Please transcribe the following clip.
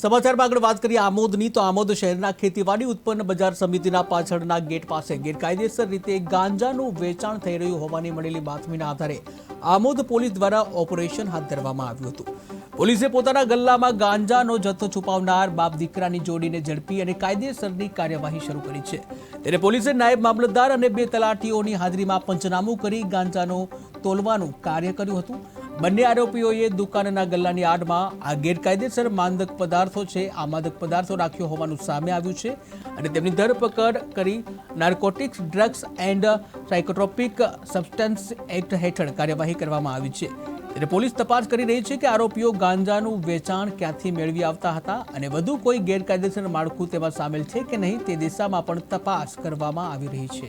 સમાચારમાં આગળ વાત કરીએ આમોદની, તો આમોદ શહેરના ખેતીવાડી ઉત્પન્ન બજાર સમિતિના પાછળના ગેટ પાસે ગેરકાયદેસર રીતે ગાંજાનું વેચાણ થઈ રહ્યું હોવાની મળેલી બાતમીના આધારે આમોદ પોલીસ દ્વારા ઓપરેશન હાથ ધરવામાં આવ્યું હતું. પોલીસે પોતાના ગલ્લામાં ગાંજાનો જથ્થો છુપાવનાર બાપ દીકરાની જોડીને ઝડપી અને કાયદેસરની કાર્યવાહી શરૂ કરી છે. ત્યારે પોલીસે નાયબ મામલતદાર અને બે તલાટીઓની હાજરીમાં પંચનામું કરી ગાંજાનો તોલવાનું કાર્ય કર્યું હતું. બંને આરોપીઓએ દુકાનના ગલ્લાની આડમાં આ ગેરકાયદેસર માદક પદાર્થો છે. આ માદક પદાર્થો રાખ્યો હોવાનું સામે આવ્યું છે અને તેમની ધરપકડ કરી narcotics drugs and psychotropic substances act હેઠળ કાર્યવાહી કરવામાં આવી છે. ત્યારે પોલીસ તપાસ કરી રહી છે કે આરોપીઓ ગાંજાનું વેચાણ ક્યાંથી મેળવી આવતા હતા અને વધુ કોઈ ગેરકાયદેસર માળખું તેમાં સામેલ છે કે નહીં તે દિશામાં પણ તપાસ કરવામાં આવી રહી છે.